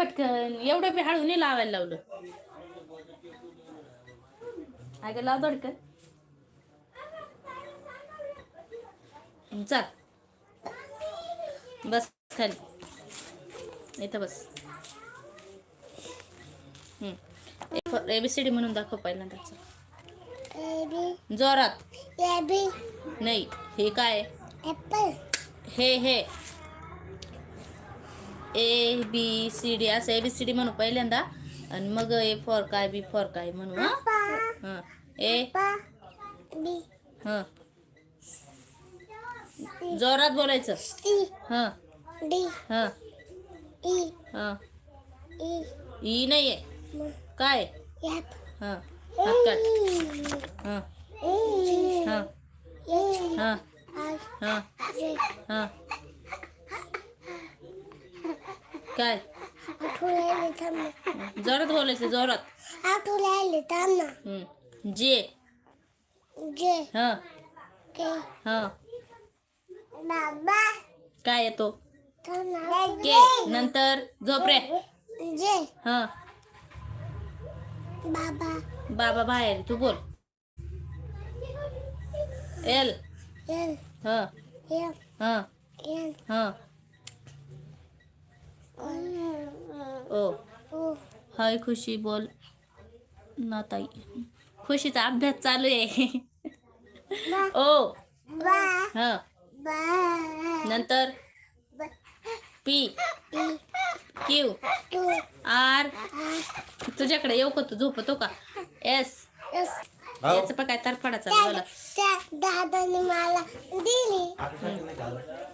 पटकन. एवढं बी हळू नाही लावायला लावलं. अगं लाव धडकन? चल. बस खाली. इथं बस. एबीसीडी म्हणून दाखव पहिल्यांदा B. जोरात नाही हे काय? हे हे. ए बी सी डी असं ए बी सी डी म्हणू पहिल्यांदा. आणि मग ए फॉर काय बी फॉर काय म्हणू हं? हं. ए हं. जोरात बोलायचं. हं. हं. E. हं. E. ई नाही आहे काय? हं. हं. E. हं. हं. हं. हं. काय? आठवले थांब जोरात बोलायचं जोरात. आठवले थांब ना जे. J हं. K हं. बाबा काय येतो? थांब ना के. नंतर झोप रे. J हं. बाबा बाबा बाहेर तू बोल. एल. L हं. M हं. N हं ओ. हय खुशी बोल. ना ताई. खुशीचा अभ्यास चालू आहे. ओ. ह. नंतर पी. क्यू. आर. तुझ्याकडे येऊ का? तू झोपतो का? एस. याचं पण काय तरफडाचा बोला त्या दादाने मला दिली.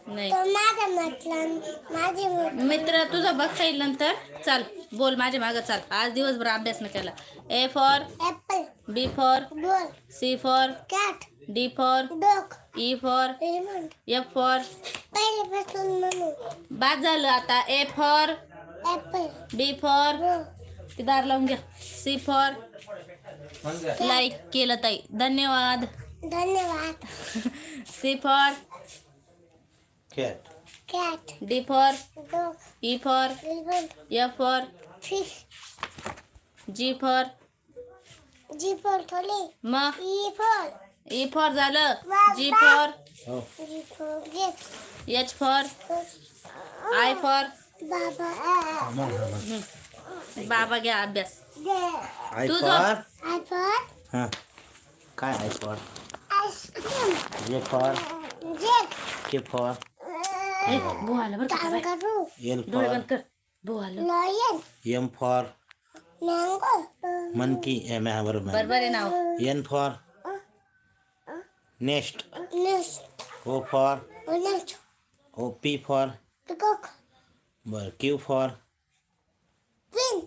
नाही. तर माझा म्हटलं माझे म्हटलं. मित्र तुझं बघता येईल नंतर. चाल बोल माझ्या मागं चाल. आज दिवसभर अभ्यास न केला. A for apple B for ball. C for cat D for dog E for F for पहिल्यापासून म्हणू बाद झालं आता. A for apple B for ball ती दार लावून घ्या सी फॉर लाईक केलं ताई. धन्यवाद. धन्यवाद. C for Cat. Cat D for dog E for remote F for G for G for Tholi मग ई फॉर ई फॉर झालं. G for H for I for बाबा बाबा घ्या अभ्यास तू for. I for Huh. काय. ए आलं बरं का डोळे. बंद कर भू आलं lion M for. Mango Monkey. M बरोबर बरोबर आहे नाव. नेस O for. ओलेंच O P for. पिकॉक बर Q for. पिन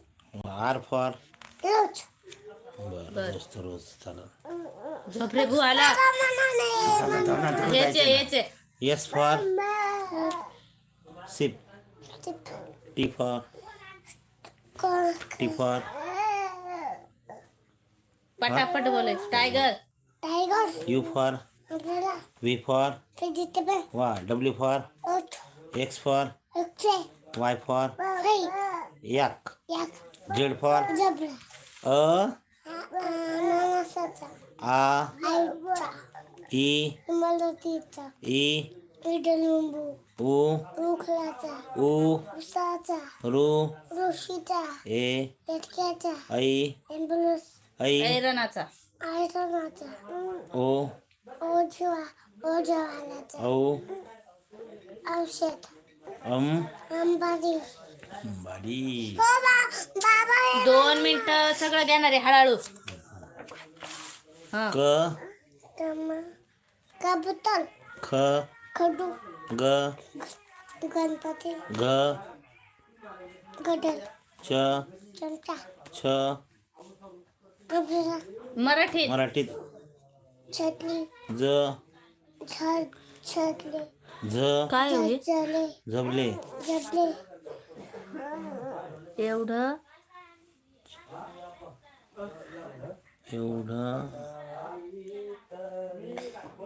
R for. रोच बर बर. रोज तर रोज चालेल झोप रे भू आला याचे याचे S for. Sip. T for. T for. पटापट बोलायचं tiger tiger U for. Umbrella V for. Vegetable Wow. W for. ओट X for. एक्से Y for. फै Yak. याक. उसाचा Ru. ऋषीचा A. लटक्याचा I. Ambulance I. ऐरणाचा आयरनाचा O. ओझवा ओझवालाचा O. औषध बाबा हे दोन मिनिट सगळं घेणार आहे हळूहळू. हा. तम कबूतर. K. खडू. G. गणपती. G. गडल. Ch. चमचा. अब्रेला. मराठीत. मराठीत. छतली. ज? छत छतले. झ. काय हो हे झबले एवढं? एवढं?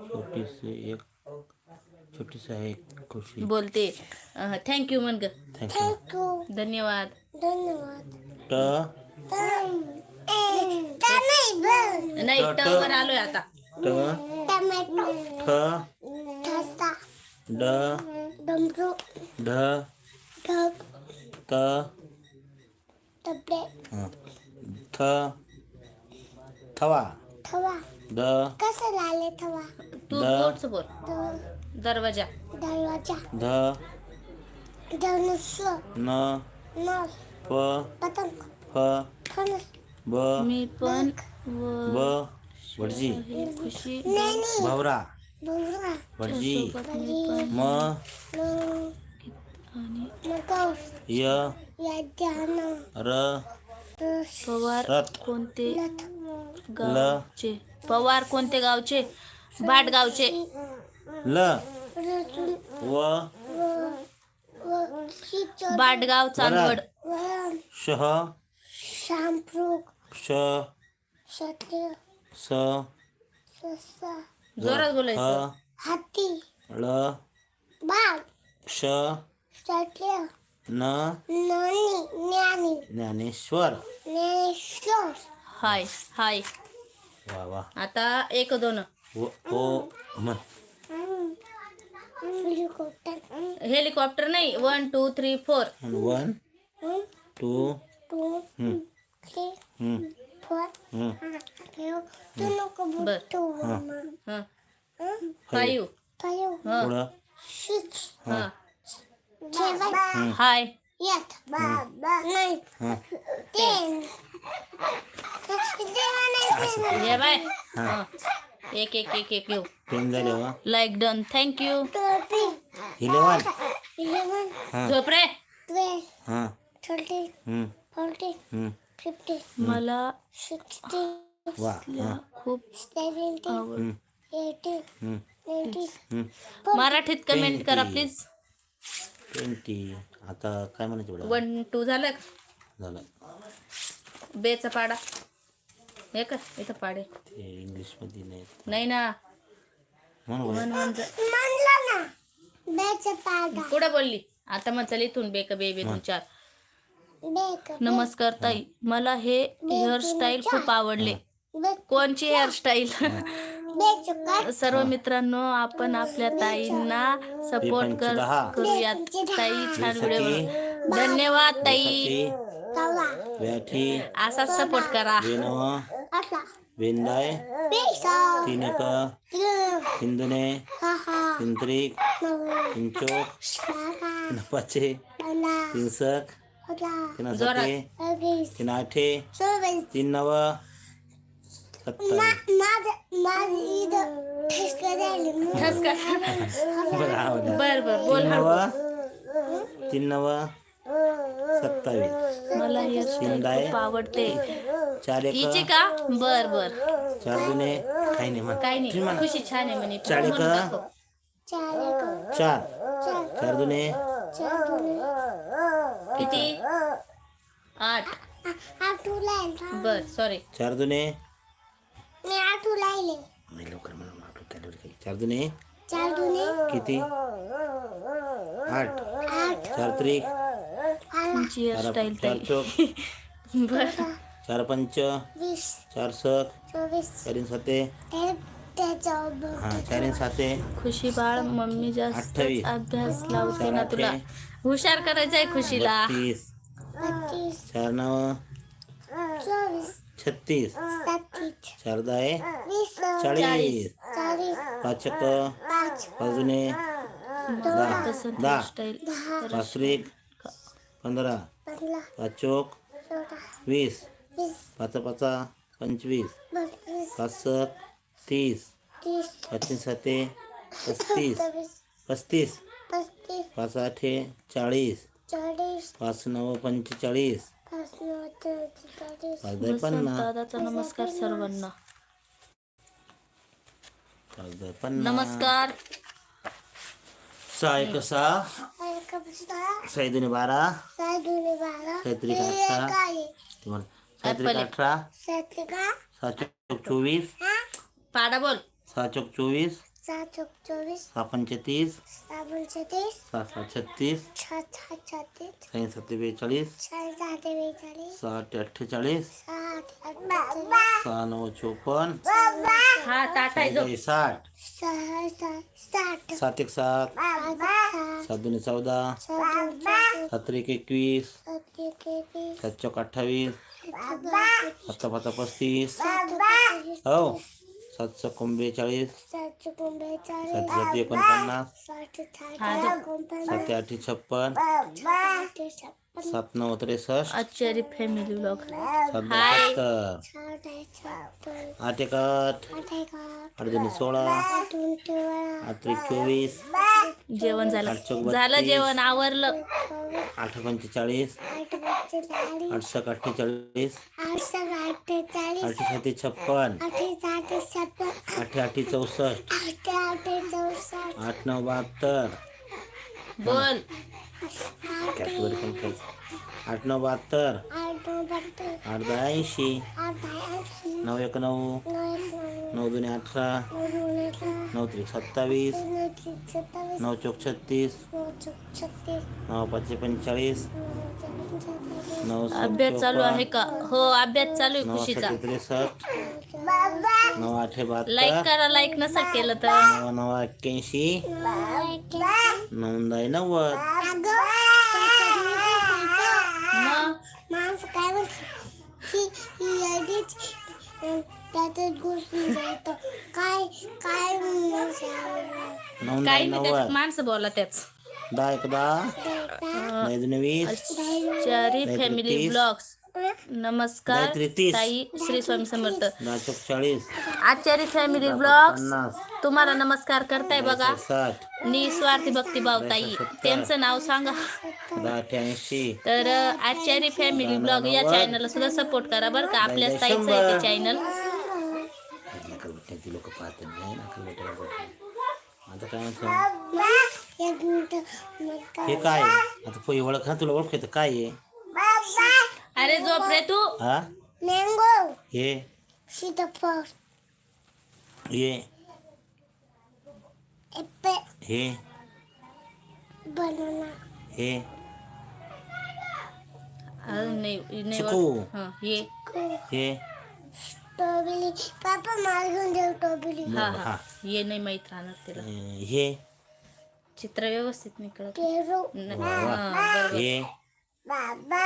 छोटीसे एक छोटीसा एक खुशी. बोलते. थँक्यू म्हण ग. थँक्यू धन्यवाद. धन्यवाद. ट. नाही ट- वर आलोय आता. ट. ठ. ड ढ त. थ थवा. थवा द कसं लाले थवा तू द- बोल दरवाजा. दरवाजा ध धनुष्य न प पतंग फ फणस ब मी पण ब व भटजी हे खुशी. नेनी भुवरा. भटजी मी आणि य र पवार रथ कोणते गावचे पवार कोणते गावचे भाट गावचे ल व व व शिचो बाटगाव चांदवड शह शामप्रूक श क्षत्रिय स ससा जोरात ह बोलायचं. हाती. ळ बाग श क्षत्रिय न ननी. ज्ञानी. ज्ञानेश्वर. ज्ञानेश्वर. हाय हाय. वा वा. आता एक दोन. ओ हेलिकॉप्टर. हेलिकॉप्टर नाही one two three four. One two two हं, थ्री हं, फोर हं. तू नको बर. बोलतो हा फाईव्ह फाईव्ह हा पुढं सिक्स हा सेवन हाय एट नाईन हं. टेन हे बाय हा. एक एक एक एक घेऊ टेन झाले वा like done thank you thirty eleven eleven हां झोप रे ट्वेल्व हां थर्टी हं, फोर्टी हं. फिफ्टी मला सिक्स्टी वा खूप सेवन्टी आवड. Eighty ninety. मराठीत कमेंट करा. प्लीज ट्वेंटी आता काय म्हणायचं वन टू झालं का? झालं. बेचा पाडा. हे का इथं पाडे. ते इंग्लिशमध्ये नाही नाही ना. म्हणून वन वन म्हणलं ना. बेच पाडा. कुठं बोलली? आता मग चल इथून बेक बेबी दोन चार. नमस्कार ताई मला हे हेअरस्टाईल खूप आवडले. कोणची हेअरस्टाईल सर्व मित्रांनो आपण आपल्या ताईंना सपोर्ट कर. करूयात. ताई छान. व्हिडिओ. धन्यवाद ताई. असाच सपोर्ट करा. बेसा तिनक. हिंदुने. शाका तिनपाचे तिनासाते अगीस तिनाठे चोवीस तीन नव. बरं हा. बर बोल तीन नव. तीन नव. सत्तावीस. मला शिंदाय. खूप आवडते. चार हिची एक का? बर बर. चार दुने काही नाही म्हण. काही नाही. खुशी छान आहे म्हणे. चार एक चार चार. दोन किती? आठ. बर सॉरी चार दुने. मी आठू लायले नाही लवकर मला माठवत त्याच्यावर काही. चार दुने. चार दोन्ही किती? आठ. आठ. चार त्रिक. तुमची चार हेअरस्टाईल चार ताई. चौक. बर. चार पंच. वीस. चार सक चोवीस. चारीन साते हा साते खुशी बाळ मम्मी जास्त अठ्ठावीस. अभ्यास लावते ना तुला. हुशार करायचंय खुशीला. बत्तीस. बत्तीस. चार नव छत्तीस. दाय वीस. चाळीस. पाच पाच. दुने दहा. तसं पंधरा. पाच चौक वीस. वीस. पाच पाचा. पंचवीस. पाच सक तीस पाचीन साते पस्तीस पस्तीस पस्तीस पाच आठे चाळीस पाच नऊ पंचेचाळीस पाच दहा पन्नास दादाचा नमस्कार सर्वांना पाच दहा पन्नास नमस्कार सहा एक सहा सहा सहा दुने बारा सात दोन्ही बारा सात्रिक अठरा काय तुम्हाला सात्रिक Apple. अठरा सात सहा चोवीस हा पाडा बोल. सहा चौक चोवीस. सहा चौक चोवीस. सहा पंचेतीस. सहा पंचेतीस. सहा सहा छत्तीस. छहा छहा छत्तीस. सहा सत्ते बेचाळीस. चार दहा ते बेचाळीस. सहा आठ अठ्ठेचाळीस. सहा आठ अठ्ठेचाळीस. सहा नऊ चोपन्न. हा ताट आहे जो. सहा साठ. सहा सहा साठ. सात एक सात. सात सहा सात सात दोन चौदा. सात एक एकवीस. सात सात चौक अठ्ठावीस. सात सात पाच पस्तीस. सात हो. सात चौकोन बेचाळीस सात चौकोन बेचाळीस सात सात एकोणपन्नास. साठ साठ जो- एकोणपन्नास. सात आठ छप्पन. साठ छप्पन सात नऊ त्रेसष्ट आचारी फॅमिली ब्लॉग सात दोन हाय. सत्तर आठ एक आठ दोन्ही सोळा आठ दोन तेरा आठ त्रिक चोवीस. जेवण झालं. आठ चौक झालं बत्तीस. जेवण आवरलं. आठ पंचेचाळीस. आठ सक अठ्ठेचाळीस. आठ सहा अठ्ठेचाळीस. आठ साते छप्पन. आठे साठे छप्पन. आठ आठी चौसष्ट. आठे आठे चौसष्ट. आठ नऊ बहात्तर. बोल. कॅटेगरी पण खायचं आठ नऊ बहात्तर. आठ दहा ऐंशी नऊ एक नऊ. नऊ दोन अठरा. नऊ त्रिक सत्तावीस. नऊ चौक छत्तीस. नऊ पाचशे पंचेचाळीस. नऊ अभ्यास चालू आहे का? हो अभ्यास चालू आहे खुशीचा. त्रेसष्ट. नऊ आठे लाईक बहात्तर करा लाईक नसा केलं तर. नऊ नऊ एक्क्याऐंशी. नऊ नव्वद. काय काय काय माणसं नऊ दहा काही नाही त्याच्यात नव्वद माणसं बोला त्याच. दहा एक दहा नऊ दोन वीस आचारी फॅमिली तीस. ब्लॉग्स नमस्कार. ताई श्री स्वामी समर्थ. दहा चौक चाळीस. आचारी फॅमिली पन्नास. तुम्हाला नमस्कार करताय बघा. निस्वार्थी भक्तिभाव ताई. त्यांचं नाव सांगा. तर अ, आचारी फॅमिली ब्लॉग या चॅनलला सुद्धा सपोर्ट करा बरं का. आपल्या ताईचं आहे ते चॅनल आता काय म्हणतो? हे काय? आता पोई ओळख तुला ओळख काय आहे अरे झोप रे तू. हा? मँगो हे सीताफळ हे ऍपल हे बनाना हे अजून नाही नाही चिकू. ओळख. हं, ये. हे स्ट्रॉबेरी पापा मला घेऊन देऊ स्ट्रॉबेरी हा हा हा. ये नाही माहीत राहणार तिला. अं, हे चित्र व्यवस्थित नाही कळत. पेरू. न- वा, वा. हा, बरोबर. हे बाबा.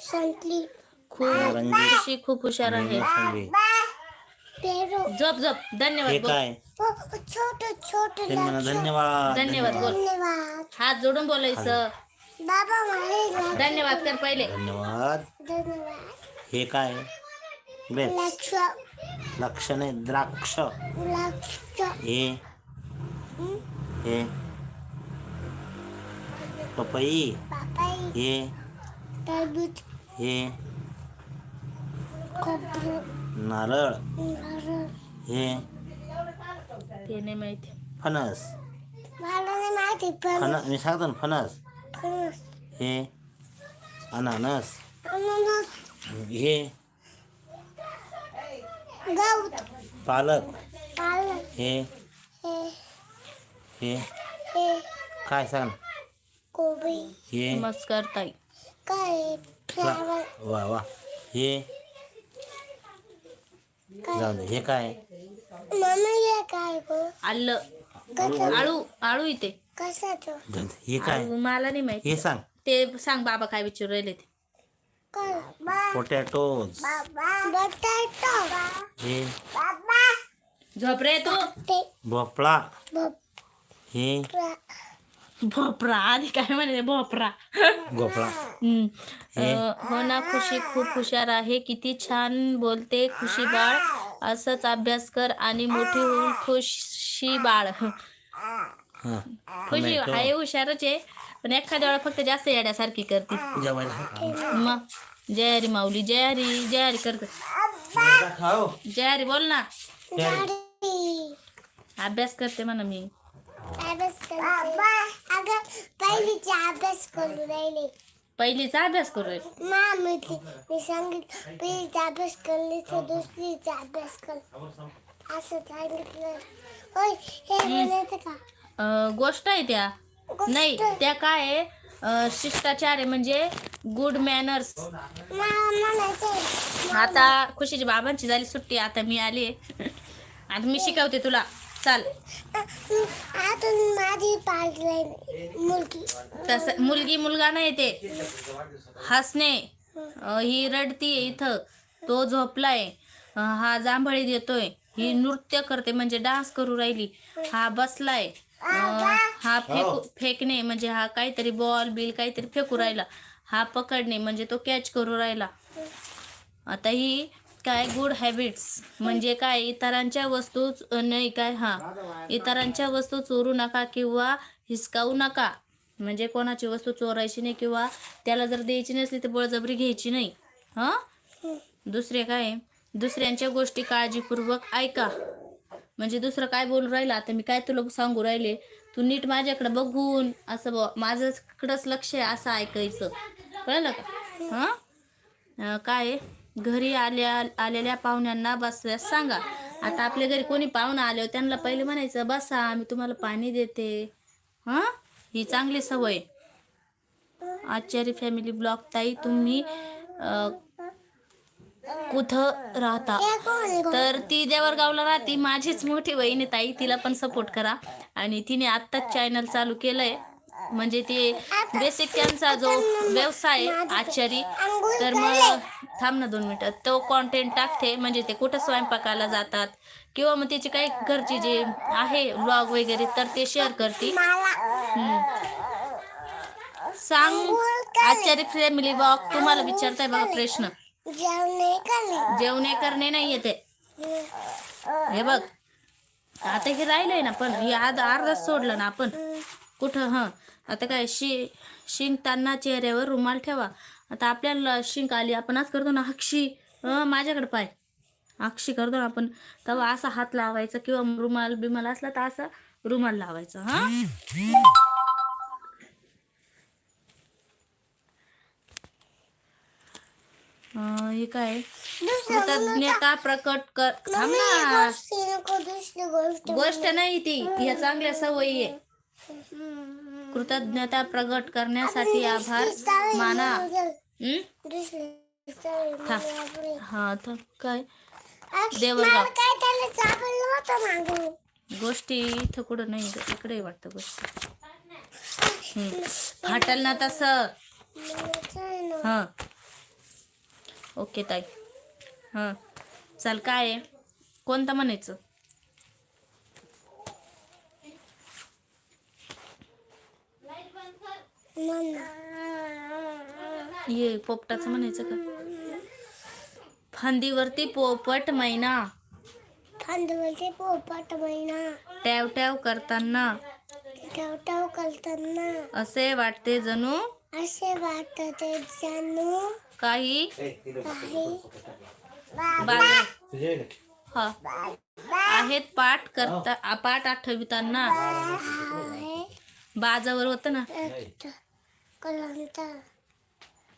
संतली खूप. खुशी खूप हुशार आहे. मोसंबी पेरू. झोप झोप. हे धन्यवाद बोल. काय? छोट छोट ते म्हणा धन्यवाद धन्यवाद बोल. धन्यवाद. हात जोडून बोलायचं. बाबा मला धन्यवाद कर पहिले. धन्यवाद. धन्यवाद. हे काय? ग्रेप्स लक्ष. लक्ष नाही द्राक्ष. लक्ष. हे. हे? पपई. हे. टरबूज. हे नारळ. हे ते नाही माहिती. फणस. फणस. मी सांगतो ना फणस. फणस. हे अनानस. अननस. हे पालक. हे हे. काय सांग? कोबी. हे नमस्कार ताई काय वा वा हे? जाऊ दे हे काय? हे आलं आळू आळू इथे. कशाचं? जाऊ दे. हे काय? आळू मला नाही माहिती. हे सांग. ते सांग बाबा काय विचारू राहिले ते. काय? पोटॅटोज हे? झोप रे तू. भोपळा. हे? भोपरा आधी काय म्हणे भोपरा हम्म. अं, हो ना खुशी खूप हुशार आहे. किती छान बोलते खुशी बाळ. असंच अभ्यास कर आणि मोठी होऊन खुशी बाळ. हा. खुशी आहे हुशारच आहे. पण एखाद्या वेळा फक्त जास्त येड्यासारखी करते. जेवायला. मग. जय हरी माऊली जय हरी जय हरी करते. खाओ. जय हरी बोल ना. अभ्यास करते म्हणा मी. अभ्यास अगं पहिलीचा अभ्यास करू राहिले. पहिलीचा अभ्यास करू मा मी मी सांगितलं पहिलीचा अभ्यास करली तर दुसरीचा अभ्यास कर. असं सांगितलं. होय हे म्हणायचं का? अं, गोष्ट आहे त्या. नाही त्या काय आहे? शिष्टाचार आहे म्हणजे गुड मॅनर्स आता खुशीची बाबांची झाली सुट्टी आता मी आली आता मी शिकवते तुला. चाल. माझी मुलगी. तसं मुलगी मुलगा नाही ते. हसणे अं, ही रडती इथं. तो झोपलाय. अं, हा जांभळी देतोय. ही नृत्य करते म्हणजे डान्स करू राहिली. हा बसलाय. अं, हा फेकू फेकणे म्हणजे हा काहीतरी बॉल बिल काहीतरी फेकू राहिला. हा पकडणे म्हणजे तो कॅच करू राहिला. आता ही काय गुड हॅबिट्स म्हणजे काय? इतरांच्या वस्तू नाही काय? हा. इतरांच्या वस्तू चोरू नका किंवा हिसकावू नका. म्हणजे कोणाची वस्तू चोरायची नाही किंवा त्याला जर द्यायची नसली तर बळजबरी घ्यायची नाही. हां? दुसरे काय? दुसऱ्यांच्या गोष्टी काळजीपूर्वक ऐका. म्हणजे दुसरं काय बोलू राहिलं? आता मी काय तुला सांगू राहिले? तू नीट माझ्याकडे बघून असं ब माझ्याकडंच लक्ष आहे असं ऐकायचं. कळलं का? हां? काय? घरी आल्या आलेल्या पाहुण्यांना बसल्यास सांगा आता आपल्या घरी कोणी पाहुणा आले त्यांना पहिले म्हणायचं बसा मी तुम्हाला पाणी देते. हां? ही चांगली सवय. आचार्य फॅमिली ब्लॉग ताई तुम्ही कुठं राहता? तर ती देवरगावला राहते. माझीच मोठी बहीण ताई तिला पण सपोर्ट करा. आणि तिने आत्ताच चॅनल चालू केलंय. म्हणजे ते बेसिक त्यांचा जो व्यवसाय आहे, आचारी तर मग थांब ना दोन मिनिटं. तो कॉन्टेंट टाकते म्हणजे ते कुठं स्वयंपाकाला जातात किंवा मग त्याचे काही घरचे जे आहे ब्लॉग वगैरे तर ते शेअर करते. सांग आचार्य फॅमिली ब्लॉग तुम्हाला विचारताय बघा प्रश्न. जेवण करणे. नाही येते हे बघ. आता हे राहिलंय ना पण हे आज अर्धच सोडलं ना आपण. कुठं हं. आता काय शि शिंकताना चेहऱ्यावर रुमाल ठेवा. आता आपल्याला शिंक आली आपण आज करतो ना अक्षी माझ्याकडे पाय. अक्षी करतो ना आपण. तेव्हा असा हात लावायचा किंवा रुमाल बिमाल असला तर असा रुमाल लावायचा हा? हे काय? कृतज्ञता प्रकट कर गोष्ट नाही ती. ह्या चांगल्या सवयी आहे. कृतज्ञता प्रकट करण्यासाठी आभार. माना हं? हा तर काय? मागून? गोष्टी इथं कुठं नाही इकडे वाटतं गोष्टी. हं. फाटल ना तसं. हां. ओके ताई. हां. चल काय कोणतं म्हणायचं म्हणा. ये पोपटाचं म्हणायचं का? फांदीवरती पोपट मैना. फांदीवरती पोपट महिना टॅव टॅव करताना. टवटव करताना. असे वाटते जणू. असे वाटत जणू. काही? काही? बाज हा. आहेत पाठ करता पाठ आठविताना. आहे. बाजावर होतं ना?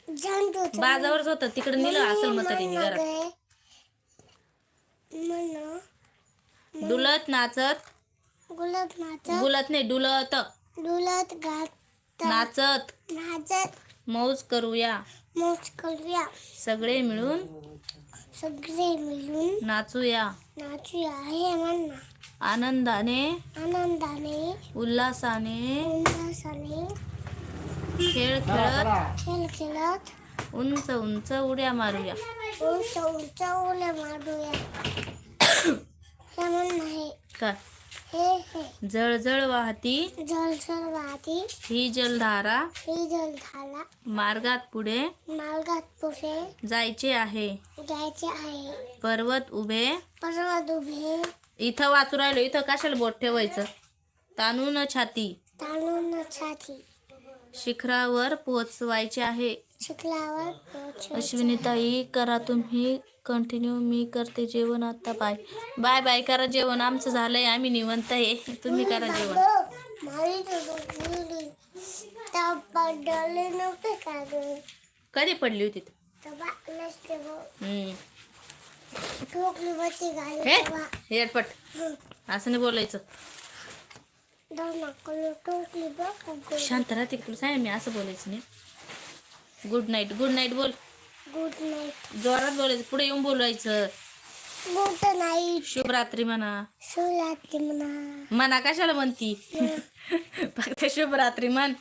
बाजावरच होतं तिकडे नेलं असेल म्हातारीने घरात म्हण डुलत नाचत. गुलाब नाचत. गुलत नाही डुलत. डुलत गात नाचत. नाचत. मौज करूया. मोज करूया. सगळे मिळून सगळे मिळून नाचूया. नाचूया हे म्हणणं. आनंदाने आनंदाने उल्हासाने उल्हासाने खेळ खेळत खेळ खेळत उंच उंच उड्या मारूया. उंच उंच उड्या मारूया. हे आहे काय? हे हे. जळजळ वाहती जलसर वाटी ही जलधारा ही जलधाला मार्गात पुढे मार्गात पुढे जायचे आहे. जायचे आहे. पर्वत उभे पर्वत उभे. इथं वाचू राहिलो इथं कशाला बोट ठेवायचं? ताणून छाती. ताणून छाती. शिखरावर पोचवायचे आहे. पोहोचू अश्विनीताई करा तुम्ही. कंटिन्यू मी करते जेवण आता. बाय बाय बाय करा जेवण. आमचं झालंय. आम्ही निवंत आहे. तुम्ही करा जेवण. मारी गेली त्या पडले नव्हते का ग कधी पडली होती? तू नसते. हम्म. हे हेडपट असं नाही बोलायचं. शांत राहते तुला सांग मी असं बोलायचं नाही. गुड नाईट गुड नाईट बोल. गुड नाईट जोरात बोलायचं. पुढे येऊन बोलायचं गुड नाईट शुभरात्री म्हणा. शिवरात्री म्हणा. म्हणा कशाला म्हणती? फक्त शुभरात्री म्हण.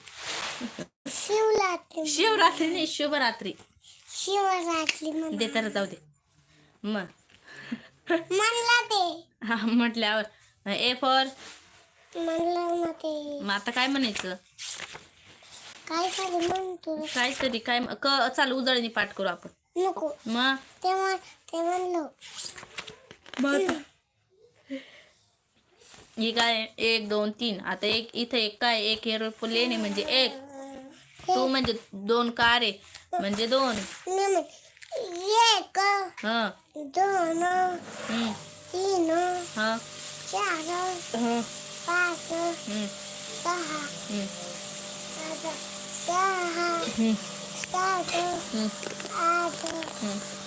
शिवरात्री शिवरात्री नाही शुभरात्री. शिवरात्री म्हणा. दे तर जाऊ दे. मग म्हणला ते. हा म्हटल्यावर. A for. मग आता काय म्हणायचं? काय काहीतरी काय क चालू उजळणी पाठ करू आपण. नको. मग ते म्हण ते म्हणलं ही काय? एक दोन तीन. आता एक इथं एक काय? एक एरोप्लेन आहे म्हणजे एक. तू म्हणजे दोन कार आहे म्हणजे दोन. मी म्हण एक. ह दोन हम्म, तीन ह चार ह पाच हम्म, सहा हम्म, सात सहा हम्म, सात हम्म, आठ